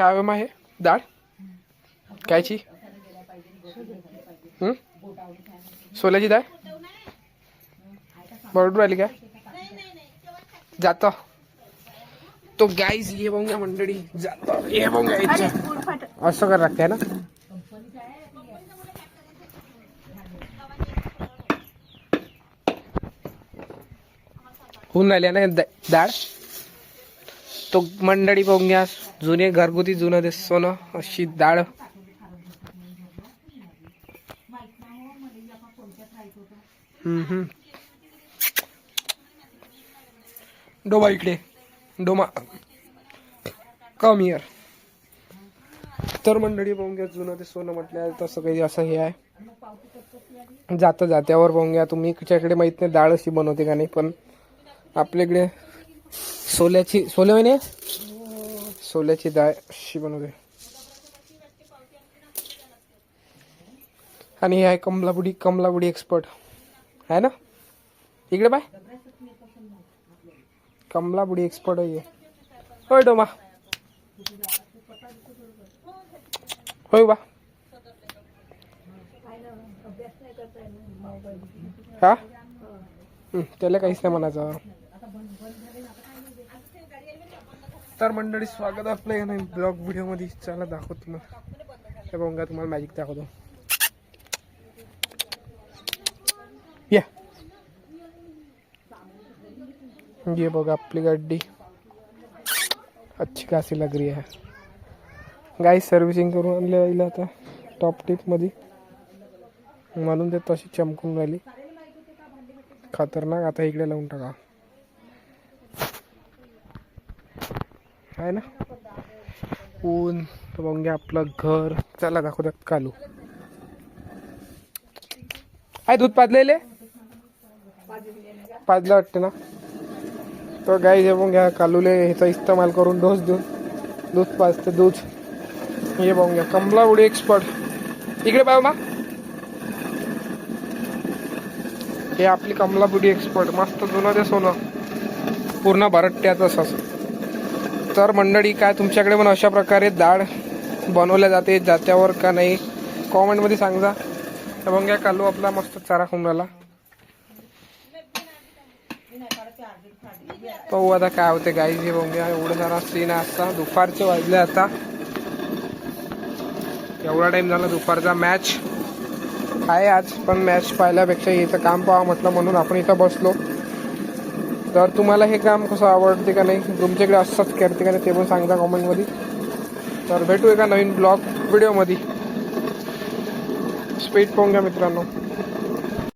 काय हो आहे? डाळ कायची हं? सोल्याची डाळ बरोबर राहिली काय? जात. तो गाईज ये बघूया मंडळी. जात. ये बघूया. असं कर लागते ना? होऊन ना डाळ तो मंडळी पाहून घ्या. जुने घरगुती जुनं ते सोनं अशी डाळ. डोमा इकडे. डोमा. कम इयर तर मंडळी पाहून घ्या जुनं ते सोनं म्हटलं तसं काही असं हे आहे. जाता जात्यावर पाहून घ्या. तुम्ही इकडे माहीत नाही डाळ अशी बनवते का नाही पण आपल्याकडे सोल्याची सोले महिने सोल्याची डाळ अशी बनवते. आणि हे आहे कमलाबुडी कमलाबुडी एक्सपर्ट आहे ना? इकडे बाय कमलाबुडी एक्सपर्ट आहे होय डोमा. होय बा. हा? त्याला काहीच नाही म्हणायचं. नमस्कार मंडळी स्वागत आपलं या नाही ब्लॉग व्हिडिओमध्ये. चला दाखवतो ना त्या बघा तुम्हाला मॅजिक दाखवतो. या. ये बघा आपली गाडी अच्छी खासी लग रही है. गाई सर्व्हिसिंग करून आणल्या राहिली आता टॉप टिपमध्ये म्हणून ते तशी चमकून राहिली. खतरनाक आता इकडे लावून टाका. आहे ना? ऊन मग आपलं घर. चला दाखवतात कालू. आहे दूध पाजलेले? पाजलं वाटते ना? तो गाई जेवून घ्या कालूले ह्याचा इस्तेमाल करून डोस देऊन दूध पाजते दूध. हे बघून घ्या कमला उडी एक्सपर्ट इकडे पाहू मा. हे आपली कमला बुडी एक्सपर्ट मस्त जुनं ते सोनं. पूर्ण भरट्ट्याचं असं. तर मंडळी काय तुमच्याकडे पण अशा प्रकारे डाळ बनवल्या जाते जात्यावर का नाही कॉमेंटमध्ये सांगा तर मग काय कालू आपला मस्त चारा खाऊन राहिला पाहू आता काय होते गाई जे बघ एवढं सारा सीन असता दुपारचे वाजले आता. एवढा टाइम झाला दुपारचा मॅच आहे आज पण मॅच पाहिल्यापेक्षा इथं काम पाहा म्हटलं म्हणून आपण इथं बसलो. तर तुम्हाला हे काम कसं आवडते का नाही तुमच्याकडे असंच करते का नाही ते पण सांगता कॉमेंटमध्ये तर भेटू एका नवीन ब्लॉग व्हिडिओमध्ये स्पीड पाहून घ्या मित्रांनो.